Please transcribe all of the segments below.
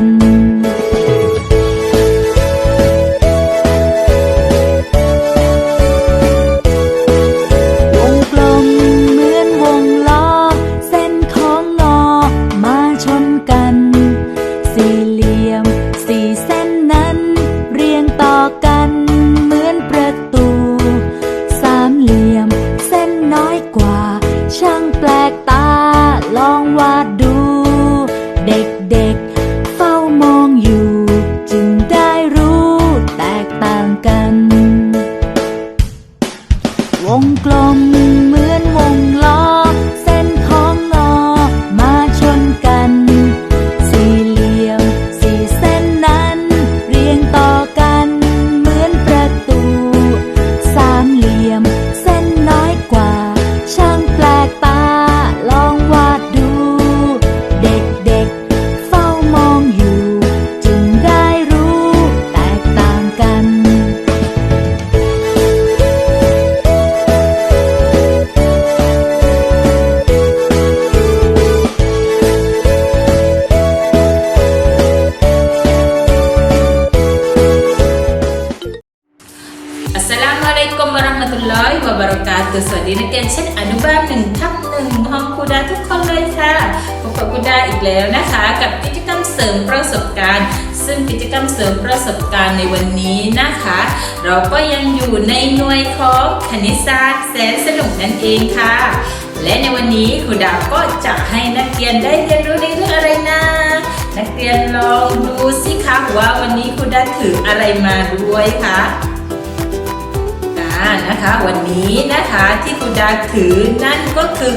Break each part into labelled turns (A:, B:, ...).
A: and วงกลมเหมือนวงล้อ
B: พบกับครูดาอีกแล้วนะคะ กับกิจกรรมเสริมประสบการณ์ ซึ่งกิจกรรมเสริมประสบการณ์ในวันนี้นะคะ เราก็ยังอยู่ในหน่วยของคณิตศาสตร์แสนสนุกนั่นเองค่ะ และในวันนี้ครูดาก็จะให้นักเรียนได้เรียนรู้ในเรื่องอะไรนะนักเรียนลองดูสิคะว่าวันนี้ครูดาถืออะไรมาด้วยคะอ่า นะคะ วันนี้นะคะที่คุณดาถือนั่นก็คือ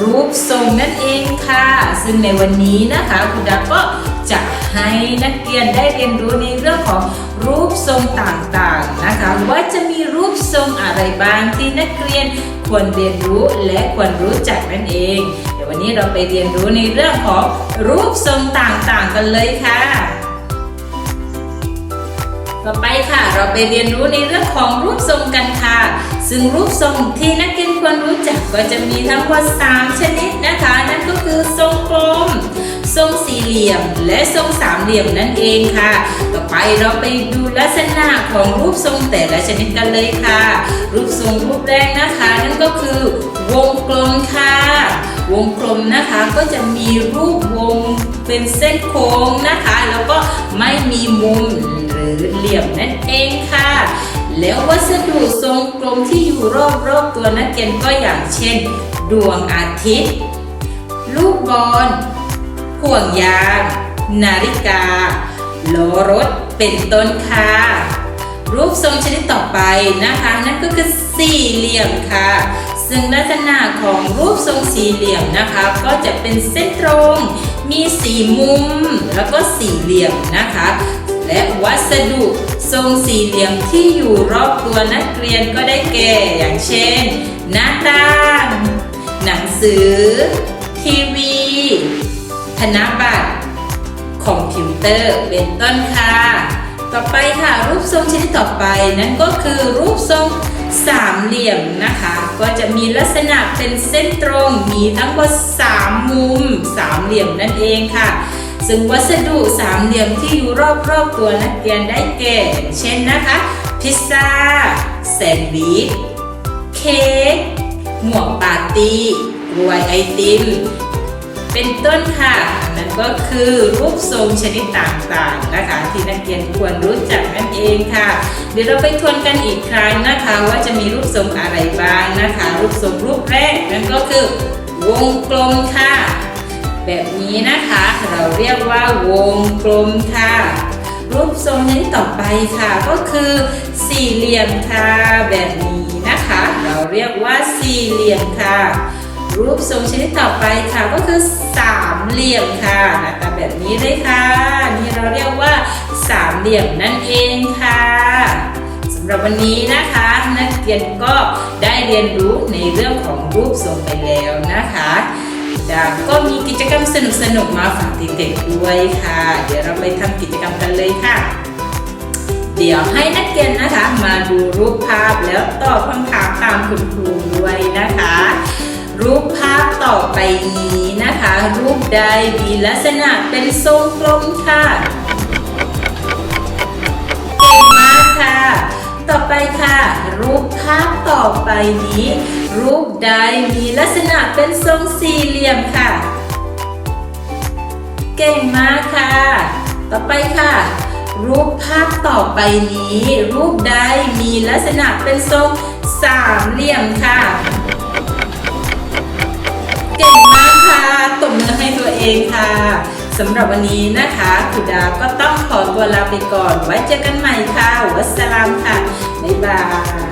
B: รูปทรงนั่นเองค่ะ ซึ่งในวันนี้นะคะคุณดาก็จะให้นักเรียนได้เรียนรู้ในเรื่องของรูปทรงต่างๆนะคะ ว่าจะมีรูปทรงอะไรบ้างที่นักเรียนควรเรียนรู้และควรรู้จักนั่นเอง เดี๋ยววันนี้เราไปเรียนรู้ในเรื่องของรูปทรงต่างๆกันเลยค่ะ ต่อไปค่ะ เราไปเรียนรู้ในเรื่องของรูปทรงกันค่ะ ซึ่งรูปทรงที่นักเรียนควรรู้จักก็จะมีทั้งหมด3ชนิดนะคะ นั่นก็คือทรงกลม ทรงสี่เหลี่ยม และทรงสามเหลี่ยมนั่นเองค่ะ ต่อไปเราไปดูลักษณะของรูปทรงแต่ละชนิดกันเลยค่ะ รูปทรงรูปแรกนะคะ นั่นก็คือ วงกลมค่ะ วงกลมนะคะก็จะมีรูปวงเป็นเส้นโค้งนะคะ แล้วก็ไม่มีมุม รือเหลี่ยมนั่นเองค่ะ แล้ววัสดุทรงกลมที่อยู่รอบๆตัวนักเรียนก็อย่างเช่น ดวงอาทิตย์ ลูกบอลห่วงยางนาฬิกาล้อรถเป็นต้นค่ะ รูปทรงชนิดต่อไปนะคะ นั่นก็คือสี่เหลี่ยมค่ะ ซึ่งลักษณะของรูปทรงสี่เหลี่ยมนะคะ ก็จะเป็นเส้นตรง มีสี่มุม แล้วก็สี่เหลี่ยมนะคะ และวัสดุทรงสี่เหลี่ยมที่อยู่รอบตัวนักเรียนก็ได้แก่ อย่างเช่น หน้าต่าง หนังสือ ทีวี ธนบัตร คอมพิวเตอร์ เป็นต้นค่ะ ต่อไปค่ะรูปทรงชนิดต่อไปนั่นก็คือรูปทรงสามเหลี่ยมนะคะ ก็จะมีลักษณะเป็นเส้นตรง มีทั้งหมด3มุมสามเหลี่ยมนั่นเองค่ะ ซึ่งวัสดุสามเหลี่ยมที่อยู่รอบๆตัวนักเรียนได้แก่ เช่นนะคะ พิซซ่าแซนด์วิช เค้ก หมวกปาร์ตี้กลวยไอติม เป็นต้นค่ะนั่นก็คือรูปทรงชนิดต่างๆนะคะ ที่นักเรียนควรรู้จักนั่นเองค่ะ เดี๋ยวเราไปทวนกันอีกครั้งนะคะ ว่าจะมีรูปทรงอะไรบ้างนะคะ รูปทรงรูปแรกนั่นก็คือ วงกลมค่ะ แบบนี้นะคะ เราเรียกว่าวงกลมค่ะ รูปทรงชนิดต่อไปค่ะ ก็คือสี่เหลี่ยมค่ะแบบนี้นะคะ เราเรียกว่าสี่เหลี่ยมค่ะ รูปทรงชนิดต่อไปค่ะก็คือสามเหลี่ยมค่ะหน้าตาแบบนี้เลยค่ะ นี่เราเรียกว่าสามเหลี่ยมนั่นเองค่ะสำหรับวันนี้นะคะ นักเรียนก็ได้เรียนรู้ในเรื่องของรูปทรงไปแล้วนะคะ ดาก็มีกิจกรรมสนุกๆมาฝากเด็กๆด้วยค่ะ เดี๋ยวเราไปทำกิจกรรมกันเลยค่ะ เดี๋ยวให้นักเรียนนะคะ มาดูรูปภาพแล้วตอบคำถามตามคุณครูด้วยนะคะ รูปภาพต่อไปนี้นะคะ รูปใดมีลักษณะเป็นทรงกลมค่ะเก่งมากค่ะ ต่อไปค่ะ รูปภาพต่อไปนี้ รูปใดมีลักษณะเป็นทรงสี่เหลี่ยมค่ะ เก่งมากค่ะ ต่อไปค่ะ รูปภาพต่อไปนี้ รูปใดมีลักษณะเป็นทรงสามเหลี่ยมค่ะ เก่งมากค่ะตบมือให้ตัวเองค่ะสำหรับวันนี้นะคะคุณดาก็ต้องขอตัวลาไปก่อน ไว้เจอกันใหม่ค่ะ วัสสลามค่ะ บ๊ายบาย